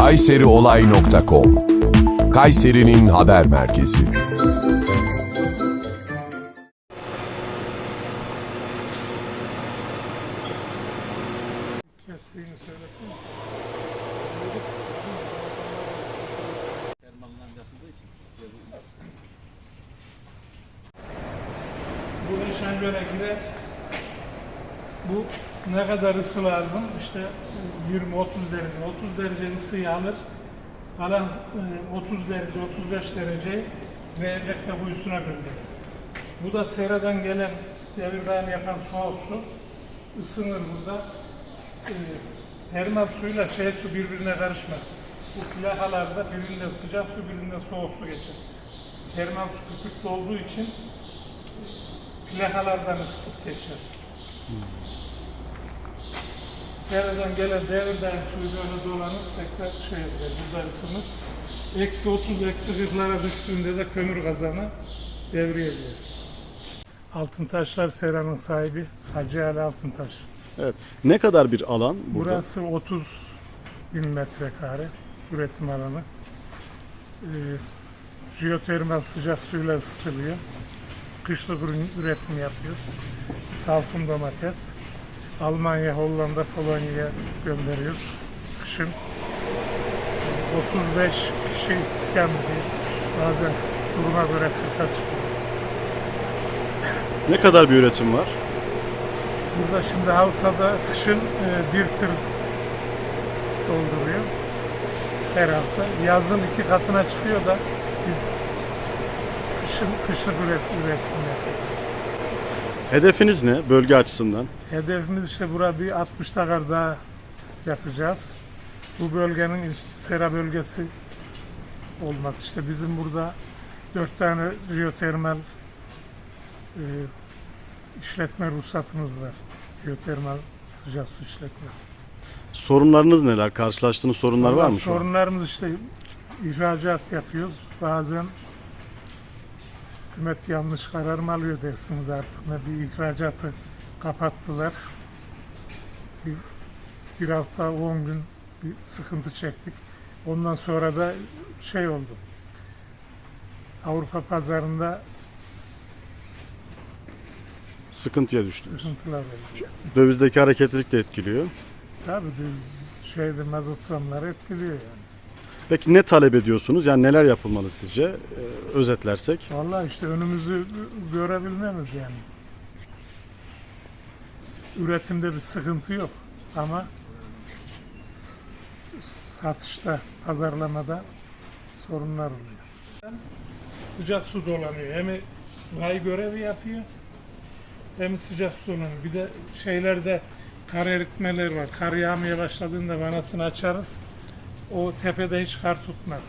kayseriolay.com Kayseri'nin haber merkezi. Bu girer. Bu ne kadar ısı lazım? İşte 20-30 derece. 30 derece ısıyı alır. Kalan e, 30 derece, 35 derece verecekle bu üstüne gönderir. Bu da seradan gelen devir daim yapan soğuk su ısınır burada. E, termal suyla şey su birbirine karışmaz. Bu plakalarda birinden sıcak su, birinden soğuk su geçer. Termal su köpüklü olduğu için plakalardan ısıtıp geçer. Seradan gelen devir daim suyu böyle tekrar şey yapıyor, burada ısınır. Eksi 30, eksi 40'lara düştüğünde de kömür kazanı devreye ediyor. Altıntaşlar Sera'nın sahibi Hacı Ali Altıntaş. Evet. Ne kadar bir alan burada? Burası 30 bin metrekare üretim alanı. Ee, jeotermal sıcak suyla ısıtılıyor. Kışlık ürün üretim yapıyoruz. Salkım domates. Almanya, Hollanda, Polonya'ya gönderiyoruz. Kışın. Ee, 35 kişi iskan ediyor. Bazen duruma göre 40'a çıkıyor. Ne kadar bir üretim var? Burada şimdi Havta'da kışın e, bir tır dolduruyor her hafta. Yazın iki katına çıkıyor da biz kışın kışlık üret, üretim yapıyoruz. Hedefiniz ne bölge açısından? Hedefimiz işte burada bir 60 takar daha yapacağız. Bu bölgenin sera bölgesi olmaz. İşte bizim burada dört tane jeotermal e, işletme ruhsatımız var. Jeotermal sıcak su işletme. Sorunlarınız neler? Karşılaştığınız sorunlar var Vallahi mı şu an? Sorunlarımız işte ihracat yapıyoruz. Bazen hükümet yanlış karar mı alıyor dersiniz artık ne bir ihracatı kapattılar. Bir, bir hafta 10 gün bir sıkıntı çektik. Ondan sonra da şey oldu. Avrupa pazarında Sıkıntıya düştünüz. sıkıntılar oldu. Dövizdeki hareketlilik de etkiliyor. Tabii de şeyde mazot zamları etkiliyor yani. Peki ne talep ediyorsunuz? Yani neler yapılmalı sizce? Ee, özetlersek. Vallahi işte önümüzü görebilmemiz yani. Üretimde bir sıkıntı yok ama satışta, pazarlamada sorunlar oluyor. Sıcak su dolanıyor. Hem ray görevi yapıyor hem sıcak su dolanıyor. Bir de şeylerde kar eritmeler var. Kar yağmaya başladığında vanasını açarız. O tepede hiç kar tutmaz.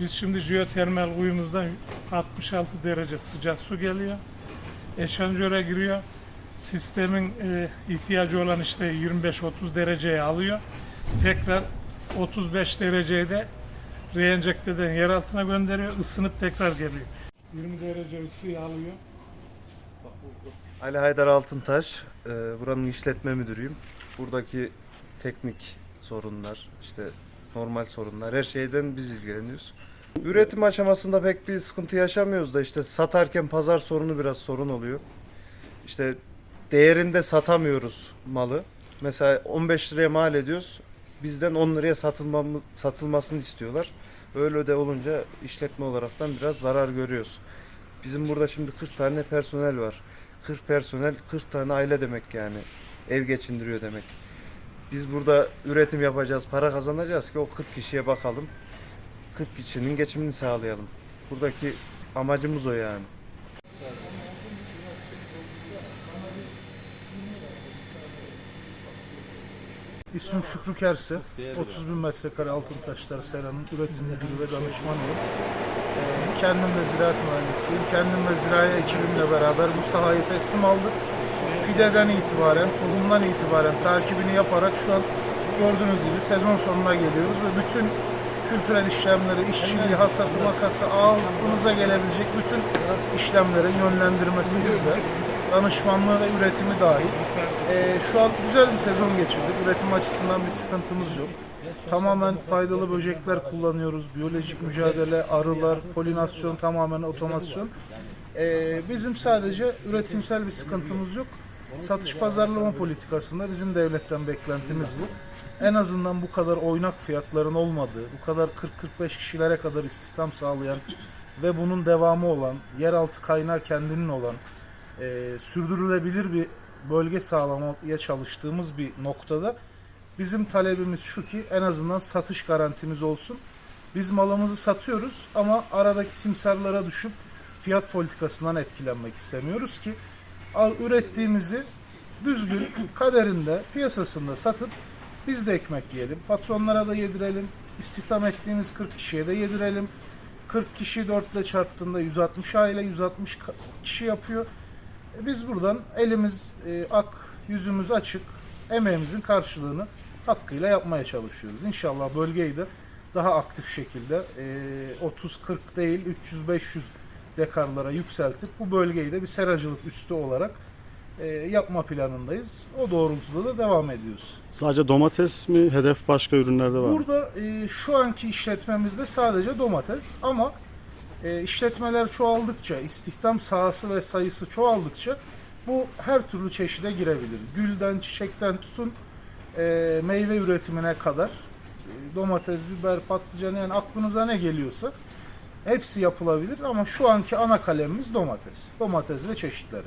Biz şimdi jeotermal kuyumuzdan 66 derece sıcak su geliyor. Eşanjöre giriyor. Sistemin e, ihtiyacı olan işte 25-30 dereceye alıyor. Tekrar 35 dereceye de reenjekteden yer altına gönderiyor. Isınıp tekrar geliyor. 20 derece ısıyı alıyor. Ali Haydar Altıntaş, e, buranın işletme müdürüyüm. Buradaki teknik sorunlar, işte normal sorunlar, her şeyden biz ilgileniyoruz. Üretim aşamasında pek bir sıkıntı yaşamıyoruz da işte satarken pazar sorunu biraz sorun oluyor. İşte değerinde satamıyoruz malı. Mesela 15 liraya mal ediyoruz. Bizden 10 liraya satılmamı, satılmasını istiyorlar. Öyle de olunca işletme olaraktan biraz zarar görüyoruz. Bizim burada şimdi 40 tane personel var. 40 personel 40 tane aile demek yani. Ev geçindiriyor demek. Biz burada üretim yapacağız, para kazanacağız ki o 40 kişiye bakalım. 40 kişinin geçimini sağlayalım. Buradaki amacımız o yani. İsmim Şükrü Kerse. 30 bin metrekare altın taşlar seranın üretim müdürü ve danışmanıyım. Ee, Kendim de ziraat mühendisiyim. Kendim ve zirai ekibimle beraber bu sahayı teslim aldık. Fideden itibaren, tohumdan itibaren takibini yaparak şu an gördüğünüz gibi sezon sonuna geliyoruz ve bütün kültürel işlemleri, işçiliği, hasatı, makası, ağzınıza gelebilecek bütün işlemlerin yönlendirmesi bizde. danışmanlığı ve üretimi dahil. Ee, şu an güzel bir sezon geçirdik. Üretim açısından bir sıkıntımız yok. Tamamen faydalı böcekler kullanıyoruz. Biyolojik mücadele, arılar, polinasyon tamamen otomasyon. Ee, bizim sadece üretimsel bir sıkıntımız yok. Satış pazarlama politikasında bizim devletten beklentimiz bu. En azından bu kadar oynak fiyatların olmadığı, bu kadar 40-45 kişilere kadar istihdam sağlayan ve bunun devamı olan, yeraltı kaynağı kendinin olan, e, sürdürülebilir bir bölge sağlamaya çalıştığımız bir noktada bizim talebimiz şu ki en azından satış garantimiz olsun. Biz malımızı satıyoruz ama aradaki simsarlara düşüp fiyat politikasından etkilenmek istemiyoruz ki al- ürettiğimizi düzgün kaderinde piyasasında satıp biz de ekmek yiyelim. Patronlara da yedirelim. İstihdam ettiğimiz 40 kişiye de yedirelim. 40 kişi 4 ile çarptığında 160 aile 160 ka- kişi yapıyor. E Biz buradan elimiz e, ak, yüzümüz açık, emeğimizin karşılığını hakkıyla yapmaya çalışıyoruz. İnşallah bölgeyi de daha aktif şekilde e, 30-40 değil 300-500 dekarlara yükseltip bu bölgeyi de bir seracılık üstü olarak e, yapma planındayız. O doğrultuda da devam ediyoruz. Sadece domates mi? Hedef başka ürünlerde var mı? Burada e, şu anki işletmemizde sadece domates ama e, işletmeler çoğaldıkça, istihdam sahası ve sayısı çoğaldıkça bu her türlü çeşide girebilir. Gülden, çiçekten tutun e, meyve üretimine kadar e, domates, biber, patlıcan yani aklınıza ne geliyorsa hepsi yapılabilir ama şu anki ana kalemimiz domates. Domates ve çeşitleri.